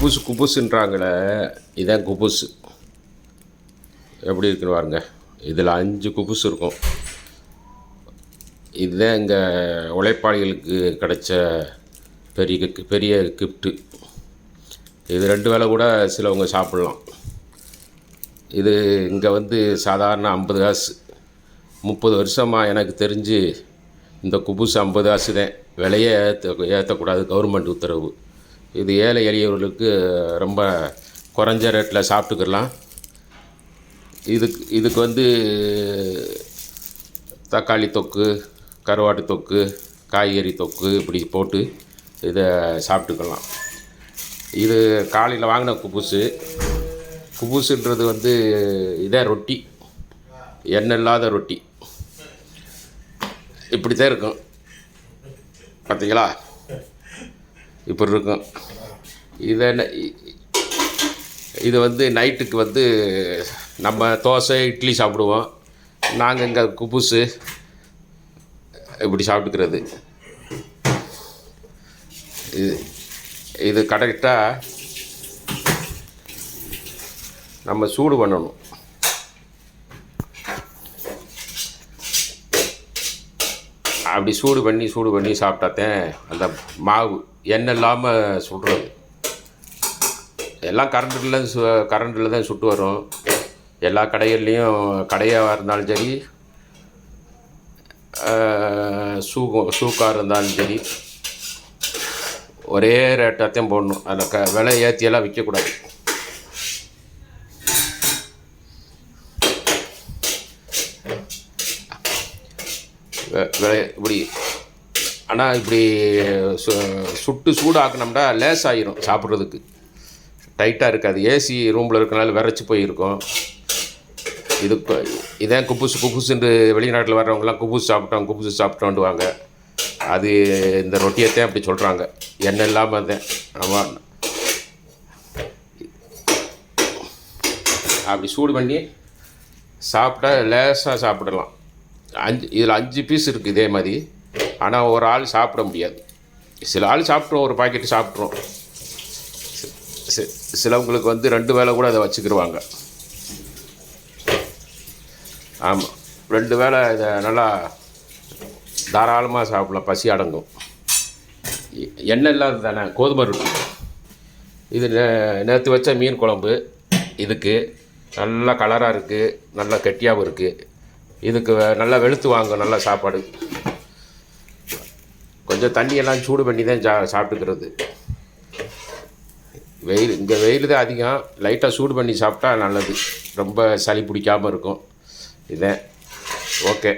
குபுசு குபுசுன்றாங்களே இதான் குபுசு. எப்படி இருக்குன்னு பாருங்க. இதில் அஞ்சு குபுசு இருக்கும். இதுதான் இங்கே உழைப்பாளிகளுக்கு கிடைச்ச பெரிய பெரிய கிஃப்ட்டு இது ரெண்டு வேளை கூட சிலவங்க சாப்பிட்லாம். இது இங்கே வந்து சாதாரண ஐம்பது காசு. முப்பது வருஷமாக எனக்கு தெரிஞ்சு இந்த குபுசு ஐம்பது காசு தான் விலையை ஏற்ற ஏற்றக்கூடாது கவர்மெண்ட் உத்தரவு. இது ஏழை எளியவர்களுக்கு ரொம்ப குறைஞ்ச ரேட்டில் சாப்பிட்டுக்கலாம். இதுக்கு இதுக்கு வந்து தக்காளி தொக்கு கருவாட்டு தொக்கு காய்கறி தொக்கு இப்படி போட்டு இதை சாப்பிட்டுக்கலாம். இது காலையில் வாங்கின குபுசு. குபுசுன்றது வந்து இதே ரொட்டி எண்ணெய் இல்லாத ரொட்டி. இப்படி தான் இருக்கும். பார்த்தீங்களா? இப்படி இருக்கும் இதை என்ன- இது வந்து நைட்டுக்கு வந்து நம்ம தோசை இட்லி சாப்பிடுவோம். நாங்கள் இங்கே குபுசு இப்படி சாப்பிட்டுக்கிறது. இது இது கரெக்டாக நம்ம சூடு பண்ணணும். அப்படி சூடு பண்ணி சூடு பண்ணி சாப்பிட்டாத்தேன். அந்த மாவு எண்ணெய் இல்லாமல் சுடுறது. எல்லாம் கரண்டில் சு கரண்டில் தான் சுட்டு வரும். எல்லா கடைகள்லேயும் கடையாக இருந்தாலும் சரி சூ சூக்காக இருந்தாலும் சரி ஒரே ரேட்டாகத்தையும் போடணும். அதில் க விலை ஏற்றியெல்லாம் விற்கக்கூடாது இப்படி ஆனால் இப்படி சு சுட்டு சூடாக்குனோம்னா லேஸ் ஆகிரும் சாப்பிட்றதுக்கு. டைட்டாக இருக்காது. ஏசி ரூமில் இருக்கனால விரைச்சி போயிருக்கும். இது இப்போ இதான் குப்புசு குப்புசுன்று வெளிநாட்டில் வர்றவங்கலாம் குப்புசு சாப்பிட்டோம் குப்புசு சாப்பிட்டோண்டுவாங்க அது இந்த ரொட்டியைத்தான் அப்படி சொல்கிறாங்க எண்ணெய் இல்லாமல் தான் ஆமாம் அப்படி சூடு பண்ணி சாப்பிட்டா லேசாக சாப்பிடலாம். அஞ்சு இதில் அஞ்சு பீஸ் இருக்குது இதே மாதிரி. ஆனால் ஒரு ஆள் சாப்பிட முடியாது. சில ஆள் சாப்பிட்றோம் ஒரு பாக்கெட் சாப்பிட்றோம். சிலவங்களுக்கு வந்து ரெண்டு வேளை கூட அதை வச்சுக்கிடுவாங்க ஆமாம் ரெண்டு வேளை இதை நல்லா தாராளமாக சாப்பிடலாம் பசி அடங்கும். எண்ணெய் இல்லாத தானே கோதுமை ரொட்டி. இது நே நேற்று வச்ச மீன் குழம்பு இதுக்கு நல்லா கலராக இருக்குது நல்லா கெட்டியாகவும் இருக்குது இதுக்கு நல்லா வெளுத்து வாங்க நல்லா சாப்பாடு. கொஞ்சம் தண்ணியெல்லாம் சூடு பண்ணி தான் சா சாப்பிட்டுக்கிறது. வெயில் இங்கே வெயில் தான் அதிகம். லைட்டாக சூடு பண்ணி சாப்பிட்டா நல்லது. ரொம்ப சளி பிடிக்காமல் இருக்கும். இதான். ஓகே